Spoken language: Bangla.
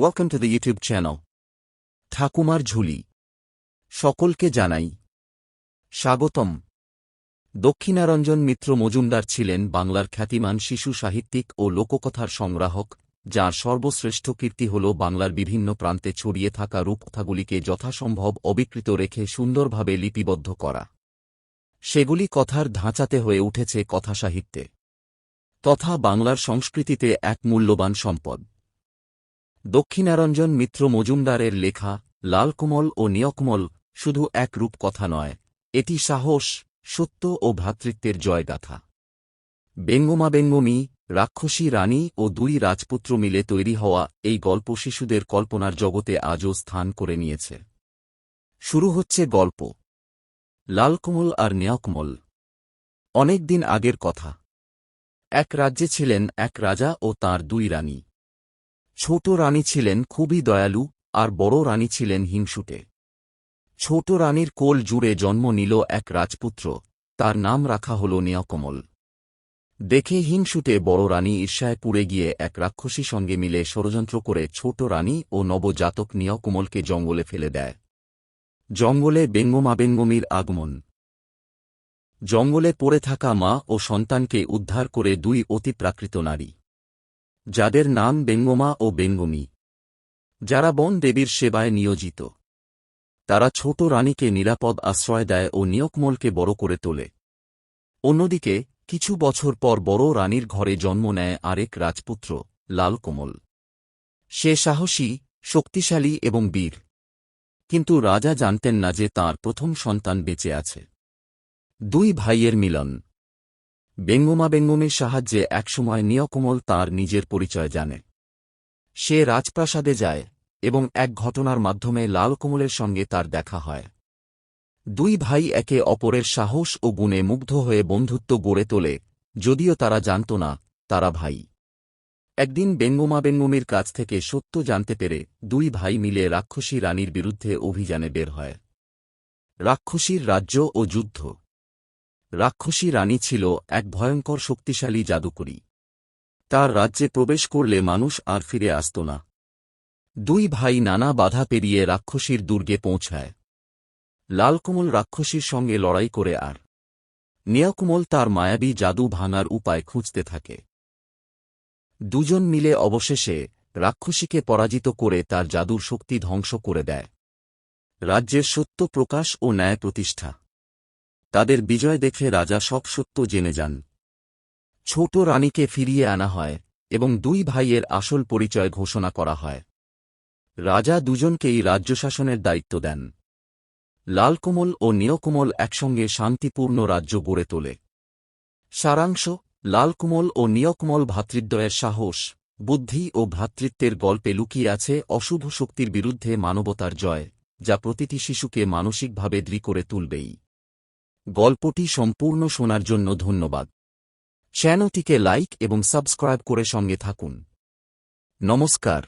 Welcome to the YouTube channel Thakumar Jhuli. সকলকে জানাই। স্বাগতম। দক্ষিণারঞ্জন মিত্র মজুমদার ছিলেন বাংলার খ্যাতিমান শিশু সাহিত্যিক ও লোককথার সংগ্রাহক, যার সর্বশ্রেষ্ঠ কীর্তি হল বাংলার বিভিন্ন প্রান্তে ছড়িয়ে থাকা রূপকথাগুলিকে যথাসম্ভব অবিকৃত রেখে সুন্দরভাবে লিপিবদ্ধ করা। সেগুলি কথার ধাঁচাতে হয়ে উঠেছে কথাসাহিত্যে। তথা বাংলার সংস্কৃতিতে এক মূল্যবান সম্পদ। দক্ষিণারঞ্জন মিত্র মজুমদারের লেখা, লালকমল ও নিয়কমল শুধু এক রূপ কথা নয়, এটি সাহস, সত্য ও ভ্রাতৃত্বের জয়গাথা। বেঙ্গমা বেঙ্গমী, রাক্ষসী রানী ও দুই রাজপুত্র মিলে তৈরি হওয়া এই গল্প শিশুদের কল্পনার জগতে আজও স্থান করে নিয়েছে। শুরু হচ্ছে গল্প। লালকমল আর নিয়কমল। অনেক দিন আগের কথা। এক রাজ্যে ছিলেন এক রাজা ও তার দুই রানী। ছোট রানী ছিলেন খুবই দয়ালু, আর বড় রানী ছিলেন হিংসুটে। ছোট রানীর কোল জুড়ে জন্ম নিল এক রাজপুত্র, তার নাম রাখা হল নিয়কমল দেখে হিংসুটে বড় রানী ঈর্ষায় পুড়ে গিয়ে এক রাক্ষসী সঙ্গে মিলে ষড়যন্ত্র করে ছোট রানী ও নবজাতক নিয়কমলকে জঙ্গলে ফেলে দেয়। জঙ্গলে বেঙ্গমাবেঙ্গমির আগমন। জঙ্গলে পড়ে থাকা মা ও সন্তানকে উদ্ধার করে দুই অতিপ্রাকৃত নারী। যাদের নাম বেঙ্গমা ও বেঙ্গমী। যারা বন দেবীর সেবায় নিয়োজিত। তারা ছোট রানীকে নিরাপদ আশ্রয় দেয় ও নিয়কমলকে বড় করে তোলে। অন্যদিকে, কিছু বছর পর বড় রানীর ঘরে জন্ম নেয় আরেক রাজপুত্র, লালকমল। সে সাহসী, শক্তিশালী এবং বীর। কিন্তু রাজা জানতেন না যে তার প্রথম সন্তান বেঁচে আছে। দুই ভাইয়ের মিলন। বেঙ্গমা বেঙ্গমের সাহায্যে একসময় নিয়কমল তার নিজের পরিচয় জানে। সে রাজপ্রাসাদে যায় এবং এক ঘটনার মাধ্যমে লালকমলের সঙ্গে তার দেখা হয়। দুই ভাই একে অপরের সাহস ও গুণে মুগ্ধ হয়ে বন্ধুত্ব গড়ে তোলে, যদিও তারা জানত না, তারা ভাই। একদিন বেঙ্গমা বেঙ্গমির কাছ থেকে সত্য জানতে পেরে দুই ভাই মিলে রাক্ষসী রানীর বিরুদ্ধে অভিযানে বের হয়। রাক্ষসীর রাজ্য ও যুদ্ধ। রাক্ষসী রানী ছিল এক ভয়ঙ্কর শক্তিশালী জাদুকরী। তার রাজ্যে প্রবেশ করলে মানুষ আর ফিরে আসত না। দুই ভাই নানা বাধা পেরিয়ে রাক্ষসীর দুর্গে পৌঁছায়। লালকমল রাক্ষসীর সঙ্গে লড়াই করে আর। নিয়কমল তার মায়াবী জাদু ভাঙার উপায় খুঁজতে থাকে। দুজন মিলে অবশেষে রাক্ষসীকে পরাজিত করে তার জাদুর শক্তি ধ্বংস করে দেয়। রাজ্যের সত্য প্রকাশ ও ন্যায় প্রতিষ্ঠা। তাদের বিজয় দেখে রাজা সব সত্য জেনে যান। ছোট রানীকে ফিরিয়ে আনা হয় এবং দুই ভাইয়ের আসল পরিচয় ঘোষণা করা হয়। রাজা দুজনকেই রাজ্য শাসনের দায়িত্ব দেন। লালকমল ও নিয়কমল একসঙ্গে শান্তিপূর্ণ রাজ্য গড়ে তোলে। সারাংশ, লালকমল ও নিয়কমল ভ্রাতৃদ্বয়ের সাহস, বুদ্ধি ও ভ্রাতৃত্বের গল্পে লুকিয়ে আছে অশুভ শক্তির বিরুদ্ধে মানবতার জয়, যা প্রতিটি শিশুকে মানসিকভাবে দৃঢ় করে তুলবেই। গল্পটি সম্পূর্ণ শোনার জন্য ধন্যবাদ। চ্যানেলটিকে লাইক এবং সাবস্ক্রাইব করে সঙ্গে থাকুন। নমস্কার।